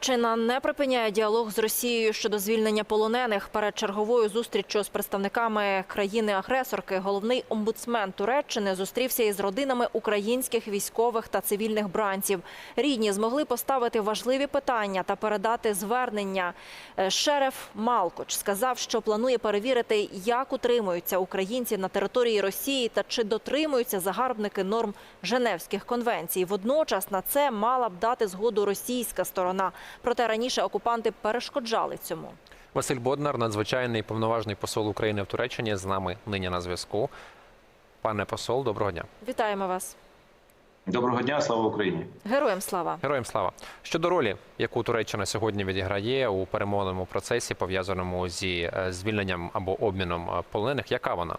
Туреччина не припиняє діалог з Росією щодо звільнення полонених. Перед черговою зустріччю з представниками країни-агресорки головний омбудсмен Туреччини зустрівся із родинами українських військових та цивільних бранців. Рідні змогли поставити важливі питання та передати звернення. Е, Шереф Малкоч сказав, що планує перевірити, як утримуються українці на території Росії та чи дотримуються загарбники норм Женевських конвенцій. Водночас на це мала б дати згоду російська сторона. Проте раніше окупанти перешкоджали цьому. Василь Боднар, надзвичайний повноважний посол України в Туреччині, з нами нині на зв'язку. Пане посол, доброго дня. Вітаємо вас. Доброго дня, слава Україні. Героям слава. Героям слава. Щодо ролі, яку Туреччина сьогодні відіграє у перемовному процесі, пов'язаному зі е, звільненням або обміном е, полонених, яка вона?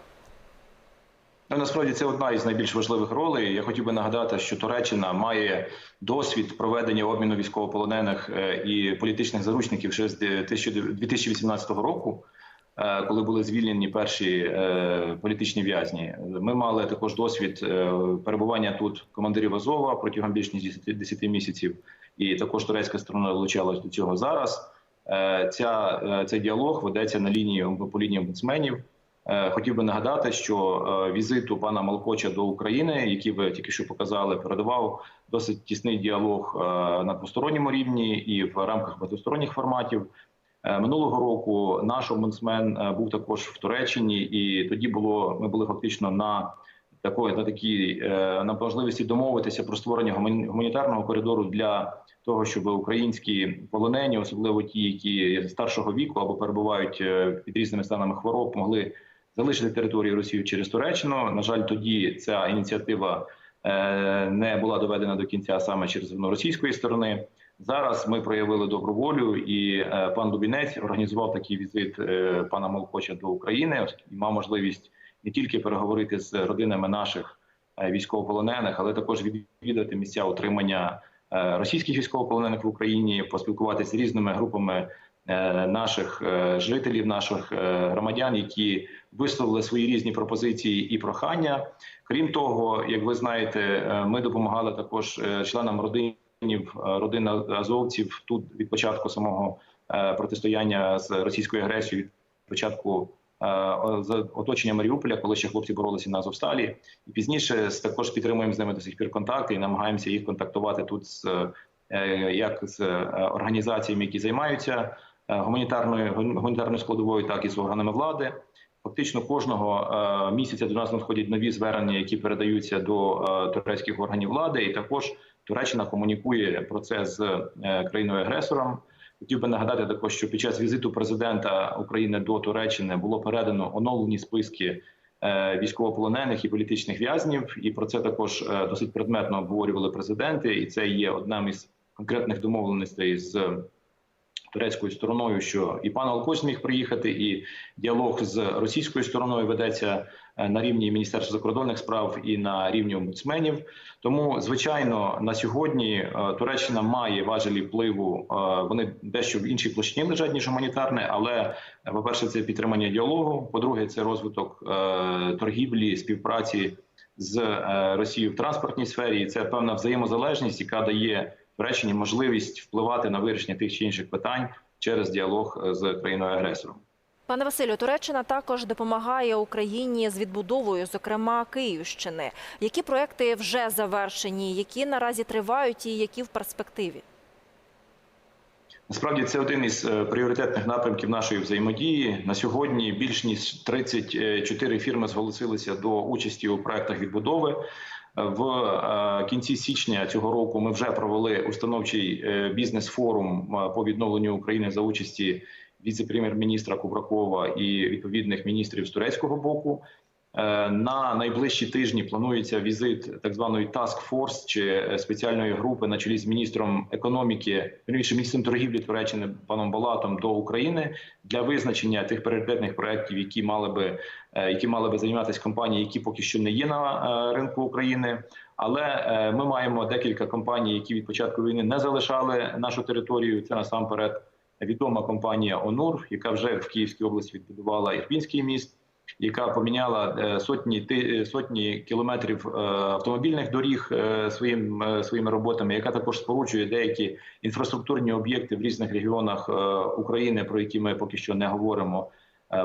Ну, насправді це одна із найбільш важливих ролей. Я хотів би нагадати, що Туреччина має досвід проведення обміну військовополонених е, і політичних заручників ще з 2018 року, е, коли були звільнені перші е, політичні в'язні. Ми мали також досвід перебування тут командирів Азова протягом більш ніж 10 10 місяців, і також турецька сторона долучалась до цього зараз. Ця цей діалог ведеться на лінії по лінії омбудсменів. Е, Хотів би нагадати, що е, візиту пана Малкоча до України, який ви тільки що показали, передавав досить тісний діалог е, на двосторонньому рівні і в рамках багатосторонніх форматів. Минулого року наш омбудсмен був також в Туреччині, і тоді було ми були фактично на такої на такій на можливості домовитися про створення гумані- гуманітарного коридору для того, щоб українські полонені, особливо ті, які старшого віку або перебувають під різними станами хвороб, могли залишити територію Росії через Туреччину. На жаль, тоді ця ініціатива е, не була доведена до кінця саме через вину російської сторони. Зараз ми проявили добру волю, і е, пан Дубінець організував такий візит е, пана Малкоча до України і мав можливість не тільки переговорити з родинами наших військовополонених, але також відвідати місця утримання російських військовополонених в Україні, поспілкуватися з різними групами наших е, жителів, наших е, громадян, які висловили свої різні пропозиції і прохання. Крім того, як ви знаєте, е, ми допомагали також е, членам родинів е, родин азовців тут від початку самого е, протистояння з російською агресією, від початку е, з оточення Маріуполя, коли ще хлопці боролися на Азовсталі, і пізніше також підтримуємо з ними до сих пір контакти і намагаємося їх контактувати тут з е, як з е, організаціями, які займаються е, гуманітарною гуманітарною складовою, так і з органами влади. Фактично кожного е, місяця до нас надходять нові звернення, які передаються до е, турецьких органів влади, і також Туреччина комунікує про це з країною-агресором. Хотів би нагадати також, що під час візиту президента України до Туреччини було передано оновлені списки військовополонених і політичних в'язнів. І про це також досить предметно обговорювали президенти. І це є одним із конкретних домовленостей з турецькою стороною, що і пан Алкось міг приїхати, і діалог з російською стороною ведеться е, на рівні Міністерства закордонних справ і на рівні омбудсменів. Тому, звичайно, на сьогодні е, Туреччина має важелі впливу. е, Вони дещо в іншій площині лежать ніж гуманітарне, але е, по-перше, це підтримання діалогу. По-друге, це розвиток торгівлі, співпраці з Росією в транспортній сфері. І це певна взаємозалежність, яка дає Туреччині можливість впливати на вирішення тих чи інших питань через діалог е, з країною агресором. Пане Василю, Туреччина також допомагає Україні з відбудовою, зокрема Київщини. Які проекти вже завершені, які наразі тривають і які в перспективі? Насправді це один із е, пріоритетних напрямків нашої взаємодії. На сьогодні більш ніж 34 фірми зголосилися до участі у проектах відбудови. В е, кінці січня цього року ми вже провели установчий е, бізнес-форум е, по відновленню України за участі віце-прем'єр-міністра Кубракова і відповідних міністрів з турецького боку. Е, На найближчі тижні планується візит так званої Task Force чи е, спеціальної групи на чолі з міністром економіки, вірніше міністром торгівлі Туреччини паном Балатом до України для визначення тих пріоритетних проєктів, які мали би е, які мали би займатися компанії, які поки що не є на ринку України. Але ми маємо декілька компаній, які від початку війни не залишали нашу територію. Це насамперед відома компанія Онур, яка вже в Київській області відбудувала Ірпінський міст. Яка поміняла е, сотні е, сотні кілометрів е, автомобільних доріг своїм своїми роботами, яка також споруджує деякі інфраструктурні об'єкти в різних регіонах України, про які ми поки що не говоримо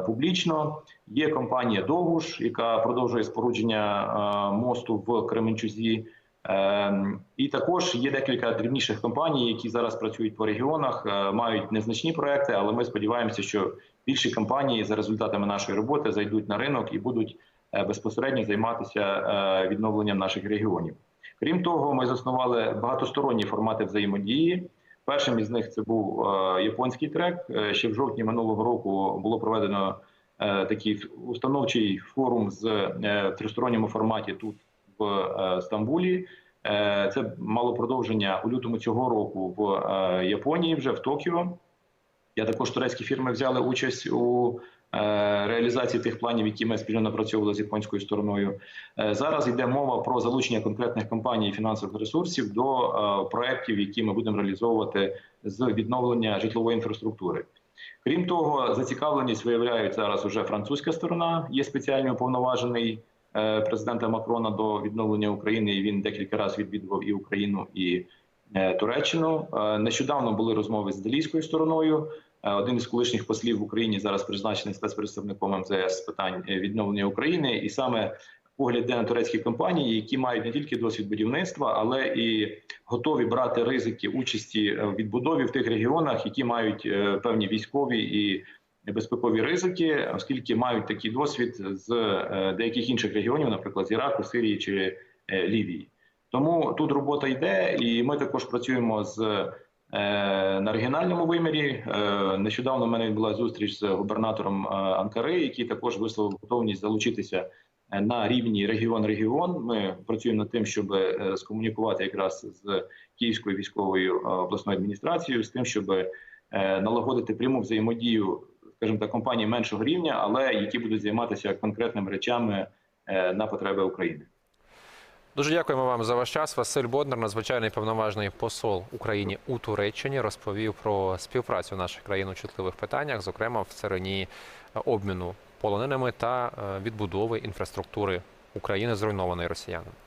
публічно. Є компанія Довгуш, яка продовжує спорудження мосту в Кременчузі. Ем, І також є декілька дрібніших компаній, які зараз працюють по регіонах, е, мають незначні проекти, але ми сподіваємося, що більші компанії за результатами нашої роботи зайдуть на ринок і будуть е, безпосередньо займатися е, відновленням наших регіонів. Крім того, ми заснували багатосторонні формати взаємодії. Першим із них це був японський трек. Ще в жовтні минулого року було проведено такий установчий форум з в тристоронньому форматі тут в е, Стамбулі. Е, Це мало продовження у лютому цього року в е, Японії, вже в Токіо. Я також турецькі фірми взяли участь у реалізації тих планів, які ми спільно напрацьовували з японською стороною. Зараз йде мова про залучення конкретних компаній і фінансових ресурсів до проєктів, які ми будемо реалізовувати з відновлення житлової інфраструктури. Крім того, зацікавленість виявляють зараз уже французька сторона. Є спеціальний уповноважений президента Макрона до відновлення України. і Він декілька разів відвідував і Україну, і е, Туреччину. Е, Нещодавно були розмови з італійською стороною. Е, Один із колишніх послів в Україні зараз призначений спецпредставником МЗС з питань е, відновлення України, і саме погляд на турецькі компанії, які мають не тільки досвід будівництва, але і готові брати ризики участі е, в відбудові в тих регіонах, які мають е, певні військові і безпекові ризики, оскільки мають такий досвід з е, деяких інших регіонів, наприклад, з Іраку, Сирії чи е, Лівії. Тому тут робота йде, і ми також працюємо з е, на регіональному вимірі. Нещодавно в мене була зустріч з губернатором Анкари, який також висловив готовність залучитися на рівні регіон-регіон. Ми працюємо над тим, щоб скомунікувати якраз з Київською військовою обласною адміністрацією, з тим, щоб налагодити пряму взаємодію, скажімо так, компаній меншого рівня, але які будуть займатися конкретними речами е, на потреби України. Дуже дякуємо вам за ваш час. Василь Боднар, надзвичайний повноважний посол Україні у Туреччині, розповів про співпрацю наших країн у чутливих питаннях, зокрема в царині обміну полоненими та е, відбудови інфраструктури України, зруйнованої росіянами.